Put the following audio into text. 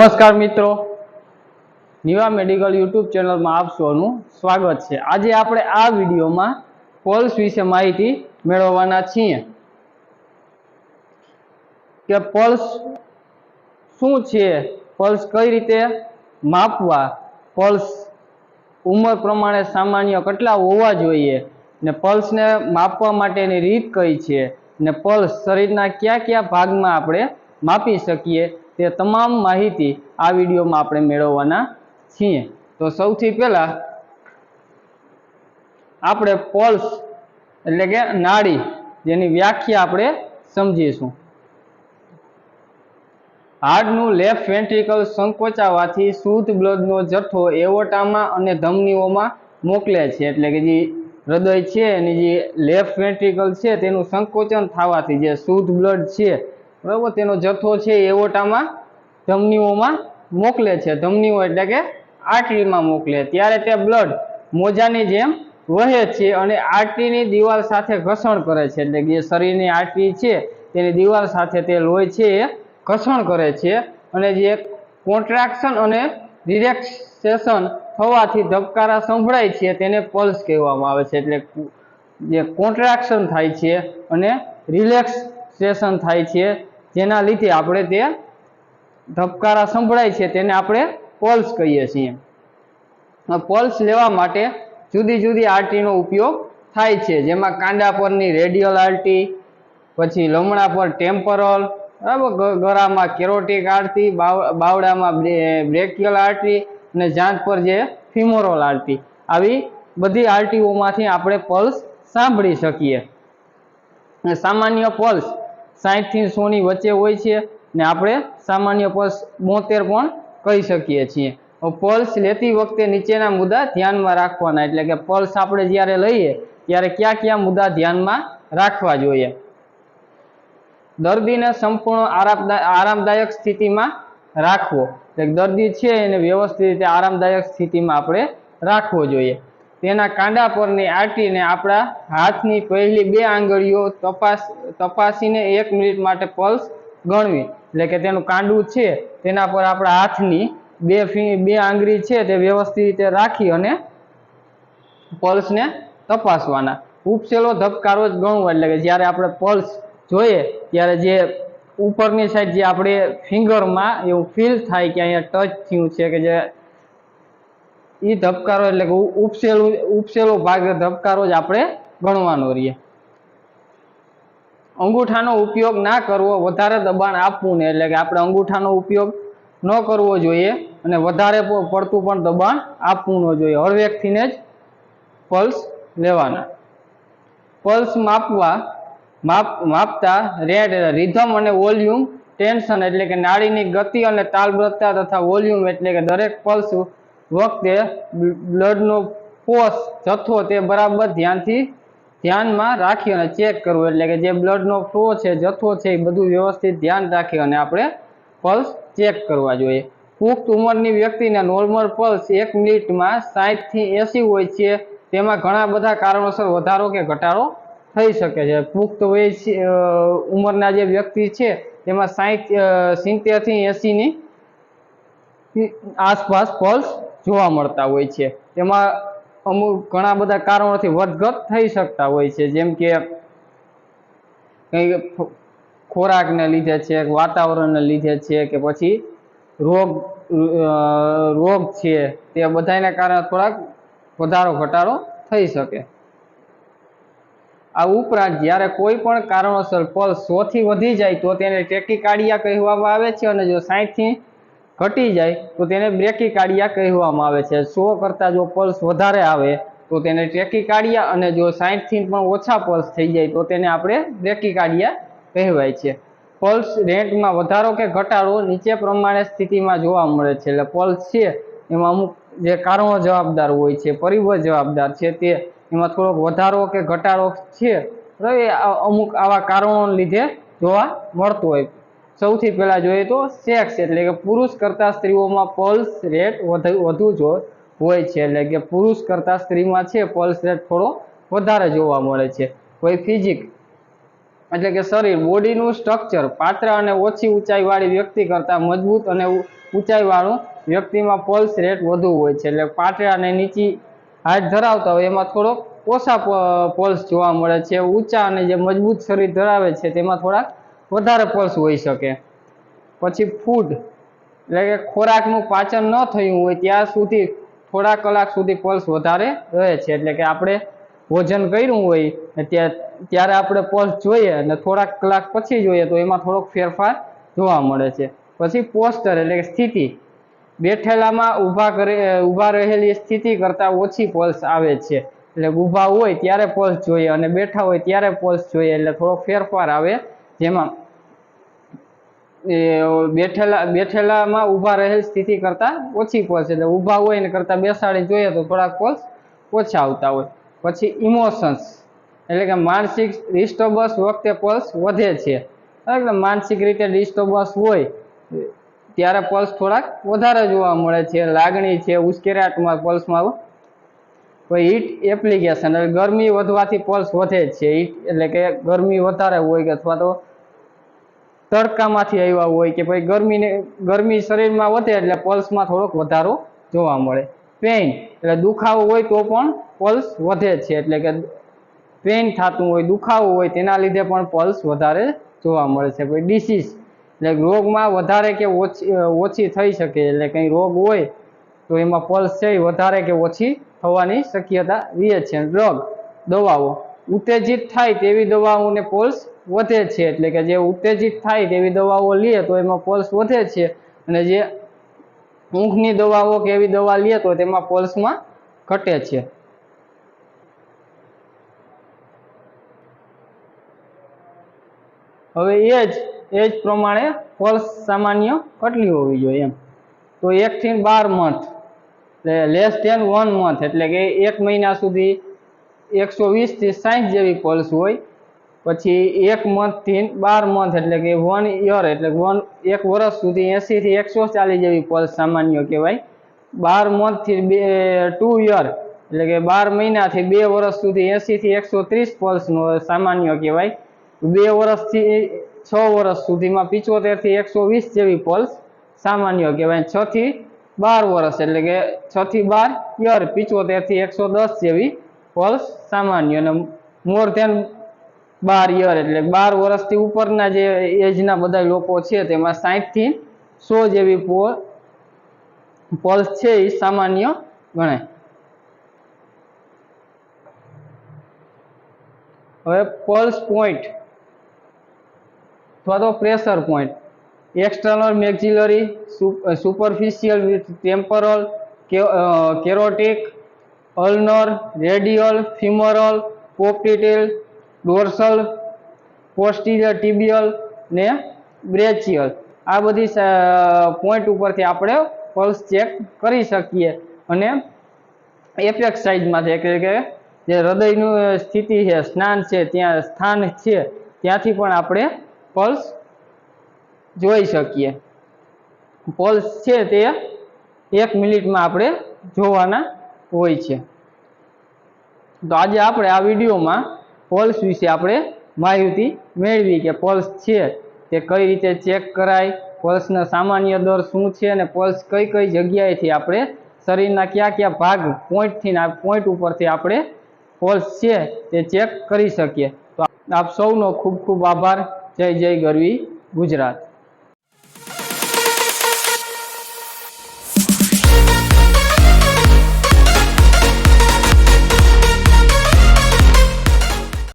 નમસ્કાર મિત્રો. Niva medical YouTube ચેનલમાં આપ સૌનું સ્વાગત છે. આજે આપણે આ વિડીયોમાં પલ્સ વિશે માહિતી મેળવવાના છીએ. કે પલ્સ શું છે? પલ્સ કઈ રીતે માપવા? પલ્સ ઉંમર પ્રમાણે સામાન્ય કેટલા હોવા જોઈએ? ને પલ્સને માપવા માટેની રીત કઈ છે? ને પલ્સ શરીરના કયા કયા ભાગમાં આપણે માપી શકીએ? તે તમામ માહિતી આ વિડીયોમાં આપણે મેળવવાના છીએ. તો સૌથી પહેલાં આપણે પોલ્સ એટલે કે નાડી જેની વ્યાખ્યા આપણે સમજીશું. હાર્ટનું લેફ્ટ વેન્ટ્રિકલ સંકોચાવાથી શુદ્ધ બ્લડનો જથ્થો એવોટામાં અને ધમનીઓમાં મોકલે છે. એટલે કે જે હૃદય છે એની જે લેફ્ટ વેન્ટ્રિકલ છે તેનું સંકોચન થવાથી જે શુદ્ધ બ્લડ છે બરાબર? તેનો જથ્થો છે એ એવોટામાં ધમનીઓમાં મોકલે છે. ધમનીઓ એટલે કે આર્ટરીમાં મોકલે. ત્યારે તે બ્લડ મોજાની જેમ વહે છે અને આર્ટરીની દિવાલ સાથે ઘર્ષણ કરે છે. એટલે કે જે શરીરની આર્ટરી છે, તેની દિવાલ સાથે તે લોહી છે એ ઘર્ષણ કરે છે અને જે કોન્ટ્રાક્શન અને રિલેક્સેશન થવાથી ધબકારા સંભળાય છે તેને પલ્સ કહેવામાં આવે છે. એટલે જે કોન્ટ્રાક્શન થાય છે અને રિલેક્સેશન થાય છે જેના લીધે આપણે તે ધબકારા સંભળાય છે તેને આપણે પલ્સ કહીએ છીએ. પલ્સ લેવા માટે જુદી જુદી આરટીનો ઉપયોગ થાય છે. જેમાં કાંડા પરની રેડિયલ આરટી, પછી લમણા પર ટેમ્પરલ, બરાબર? ગળામાં કેરોટિક બાવ- બાવડામાં બ્રેકિયલ આરટી અને જાંત પર જે ફિમોરલ આરટી. આવી બધી આર્ટીઓમાંથી આપણે પલ્સ સાંભળી શકીએ. સામાન્ય પલ્સ સાહીઠથી સોની વચ્ચે હોય છે ને આપણે સામાન્ય પલ્સ બોતેર પણ કહી શકીએ છીએ. પલ્સ લેતી વખતે નીચેના મુદ્દા ધ્યાનમાં રાખવાના, એટલે કે પલ્સ આપણે જ્યારે લઈએ ત્યારે કયા કયા મુદ્દા ધ્યાનમાં રાખવા જોઈએ? દર્દીને સંપૂર્ણ આરામદા, આરામદાયક સ્થિતિમાં રાખવો. એટલે દર્દી છે એને વ્યવસ્થિત રીતે આરામદાયક સ્થિતિમાં આપણે રાખવો જોઈએ. તેના કાંડા પરની આટીને આપણા હાથની પહેલી બે આંગળીઓ તપાસ, તપાસીને એક મિનિટ માટે પલ્સ ગણવી. એટલે કે તેનું કાંડું છે, તેના પર આપણા હાથની બે બે આંગળી છે, તે વ્યવસ્થિત રીતે રાખી અને પલ્સને તપાસવાના. ઉપસેલો ધબકારો જ ગણવો, એટલે કે જ્યારે આપણે પલ્સ જોઈએ, ત્યારે જે ઉપરની સાઈડ જે આપણે ફિંગરમાં એવું ફીલ થાય કે અહીંયા ટચ થયું છે, કે જે એ ધબકારો એટલે કે ઉપસેલું, ઉપસેલો ભાગ ધબકારો જ આપણે ગણવાનો રહીએ. અંગૂઠાનો ઉપયોગ ના કરવો, વધારે દબાણ આપવું ને એટલે કે આપણે અંગૂઠાનો ઉપયોગ ન કરવો જોઈએ અને વધારે પડતું પણ દબાણ આપવું ન જોઈએ. હળવેકથીને જ પલ્સ લેવાના. પલ્સ માપવા, માપ, માપતા રેડ રિધમ અને વોલ્યુમ ટેન્શન એટલે કે નાળીની ગતિ અને તાલબદ્ધતા તથા વોલ્યુમ એટલે કે દરેક પલ્સ વખતે બ્લડનો પોષ જથ્થો તે બરાબર ધ્યાનથી ધ્યાનમાં રાખી અને ચેક કરવું. એટલે કે જે બ્લડનો ફ્લો છે, જથ્થો છે, એ બધું વ્યવસ્થિત ધ્યાન રાખી અને આપણે પલ્સ ચેક કરવા જોઈએ. પુખ્ત ઉંમરની વ્યક્તિને નોર્મલ પલ્સ એક મિનિટમાં સાઠથી એંસી હોય છે, તેમાં ઘણા બધા કારણોસર વધારો કે ઘટાડો થઈ શકે છે. પુખ્ત વય ઉંમરના જે વ્યક્તિ છે, તેમાં સાહીઠ સિત્તેરથી એંસીની આસપાસ પલ્સ જોવા મળતા હોય છે. તેમાં અમુક ઘણા બધા કારણોથી વધઘટ થઈ શકતા હોય છે. જેમ કે કંઈ ખોરાકને લીધે છે, વાતાવરણને લીધે છે કે પછી રોગ રોગ છે તે બધાને કારણે થોડાક વધારો, ઘટાડો થઈ શકે. આ ઉપરાંત જ્યારે કોઈ પણ કારણોસર પલ્સ સોથી વધી જાય તો તેને ટેકિકાર્ડિયા કહેવામાં આવે છે અને જો સાહીઠથી ઘટી જાય, તો તેને બ્રેકિકાર્ડિયા કહેવામાં આવે છે. સો કરતાં જો પલ્સ વધારે આવે, તો તેને ટેકિકાર્ડિયા અને જો સાહીઠથી પણ ઓછા પલ્સ થઈ જાય, તો તેને આપણે બ્રેકિકાર્ડિયા કહેવાય છે. પલ્સ રેન્ટમાં વધારો કે ઘટાડો નીચે પ્રમાણે સ્થિતિમાં જોવા મળે છે. એટલે પલ્સ છે, એમાં અમુક જે કારણો જવાબદાર હોય છે, પરિબળ જવાબદાર છે, તે એમાં થોડોક વધારો કે ઘટાડો છે અમુક આવા કારણોને લીધે જોવા મળતો હોય. સૌથી પહેલા જોઈએ તો સેક્સ એટલે કે પુરુષ કરતા સ્ત્રીઓમાં પલ્સ રેટ વધુ જો હોય છે. એટલે કે પુરુષ કરતા સ્ત્રીમાં છે પલ્સ રેટ થોડો વધારે જોવા મળે છે. કોઈ ફિઝિક એટલે કે શરીર બોડીનું સ્ટ્રક્ચર પાત્ર અને ઓછી ઊંચાઈવાળી વ્યક્તિ કરતાં મજબૂત અને ઊંચાઈવાળું વ્યક્તિમાં પલ્સ રેટ વધુ હોય છે. એટલે પાતળા અને નીચી હાઈટ ધરાવતા હોય, એમાં થોડોક ઓછા પલ્સ જોવા મળે છે. ઊંચા અને જે મજબૂત શરીર ધરાવે છે, તેમાં થોડાક વધારે પલ્સ હોઈ શકે. પછી ફૂડ એટલે કે ખોરાકનું પાચન ન થયું હોય ત્યાં સુધી થોડા કલાક સુધી પલ્સ વધારે રહે છે. એટલે કે આપણે ભોજન કર્યું હોય ત્યાં, ત્યારે આપણે પલ્સ જોઈએ અને થોડાક કલાક પછી જોઈએ તો એમાં થોડોક ફેરફાર જોવા મળે છે. પછી પોસ્ટર એટલે કે સ્થિતિ, બેઠેલામાં ઊભા કરે, ઊભા રહેલી સ્થિતિ કરતાં ઓછી પલ્સ આવે છે. એટલે ઊભા હોય ત્યારે પલ્સ જોઈએ અને બેઠા હોય ત્યારે પલ્સ જોઈએ એટલે થોડો ફેરફાર આવે. જેમાં બેઠેલા, બેઠેલામાં ઊભા રહેલ સ્થિતિ કરતાં ઓછી પલ્સ એટલે ઊભા હોય ને કરતાં બેસાડી જોઈએ તો થોડાક પલ્સ ઓછા આવતા હોય. પછી ઇમોશન્સ એટલે કે માનસિક ડિસ્ટર્બન્સ વખતે પલ્સ વધે છે. એટલે માનસિક રીતે ડિસ્ટર્બન્સ હોય, ત્યારે પલ્સ થોડાક વધારે જોવા મળે છે. લાગણી છે, ઉશ્કેરાટમાં પલ્સમાં હીટ એપ્લિકેશન એટલે ગરમી વધવાથી પલ્સ વધે છે. હીટ એટલે કે ગરમી વધારે હોય કે અથવા તો તડકામાંથી આવ્યા હોય કે ભાઈ ગરમીને, ગરમી શરીરમાં વધે એટલે પલ્સમાં થોડોક વધારો જોવા મળે. પેઇન એટલે દુખાવો હોય તો પણ પલ્સ વધે છે. એટલે કે પેઇન થતું હોય, દુખાવો હોય તેના લીધે પણ પલ્સ વધારે જોવા મળે છે. ભાઈ ડિસીઝ એટલે રોગમાં વધારે કે ઓછી ઓછી થઈ શકે એટલે કંઈ રોગ હોય તો એમાં પલ્સ છે વધારે કે ઓછી થવાની શક્યતા રહે છે. ડ્રગ દવાઓ. ઉત્તેજિત થાય તેવી દવાઓને પોલ્સ વધે છે. એટલે કે જે ઉત્તેજિત થાય તેવી દવાઓ લે તો એમાં પોલ્સ વધે છે. અને જે ઊંઘની દવાઓ કે એવી દવા લે તો તેમાં પોલ્સમાં ઘટે છે. હવે એ જ એ જ પ્રમાણે પલ્સ સામાન્ય કેટલી હોવી જોઈએ એમ. તો એકથી બાર મંથ એટલે લેસ ધેન વન મંથ એટલે કે એક મહિના સુધી એકસો વીસથી સાહીઠ જેવી પલ્સ હોય. પછી એક મંથથી બાર મંથ એટલે કે વન યર એટલે વન એક વર્ષ સુધી એંસીથી એકસો ચાલીસ જેવી પલ્સ સામાન્ય કહેવાય. બાર મંથથી બે ટુ યર એટલે કે બાર મહિનાથી બે વર્ષ સુધી એંસીથી એકસો ત્રીસ પલ્સનો સામાન્ય કહેવાય. બે વર્ષથી છ વર્ષ સુધીમાં પિચોતેરથી એકસો વીસ જેવી પોલ્સ સામાન્ય કહેવાય. છથી બાર વર્ષ એટલે કે છથી બાર યર પિચોતેરથી એકસો દસ જેવી પલ્સ સામાન્ય અને મોર ધેન બાર યર એટલે બાર વર્ષથી ઉપરના જે એજના બધા લોકો છે તેમાં સાહીઠથી સો જેવી પો- પલ્સ છે એ સામાન્ય ગણાય. હવે પલ્સ પોઈન્ટ, અથવા તો pressure point. External maxillary superficial with temporal carotid ulnar, radial, femoral, popliteal, dorsal posterior tibial ને બ્રેચિયલ. આ બધી પોઈન્ટ ઉપરથી આપણે પલ્સ ચેક કરી શકીએ. અને એપેક્સ સાઇઝમાંથી એટલે કે જે હૃદયનું સ્થિતિ છે, સ્નાન છે, ત્યાં સ્થાન છે, ત્યાંથી પણ આપણે પલ્સ જોઈ શકીએ. પલ્સ છે તે એક મિનિટમાં આપણે જોવાના હોય છે. તો આજે આપણે આ વિડીયોમાં પલ્સ વિશે આપણે માહિતી મેળવી કે પલ્સ છે તે કઈ રીતે ચેક કરાય પલ્સના સામાન્ય દર શું છે અને પલ્સ કઈ કઈ જગ્યાએથી આપણે શરીરના કયા કયા ભાગ પોઈન્ટથી પોઈન્ટ ઉપરથી આપણે પલ્સ છે તે ચેક કરી શકીએ. તો આપ સૌનો ખૂબ ખૂબ આભાર. જય જય ગરવી ગુજરાત.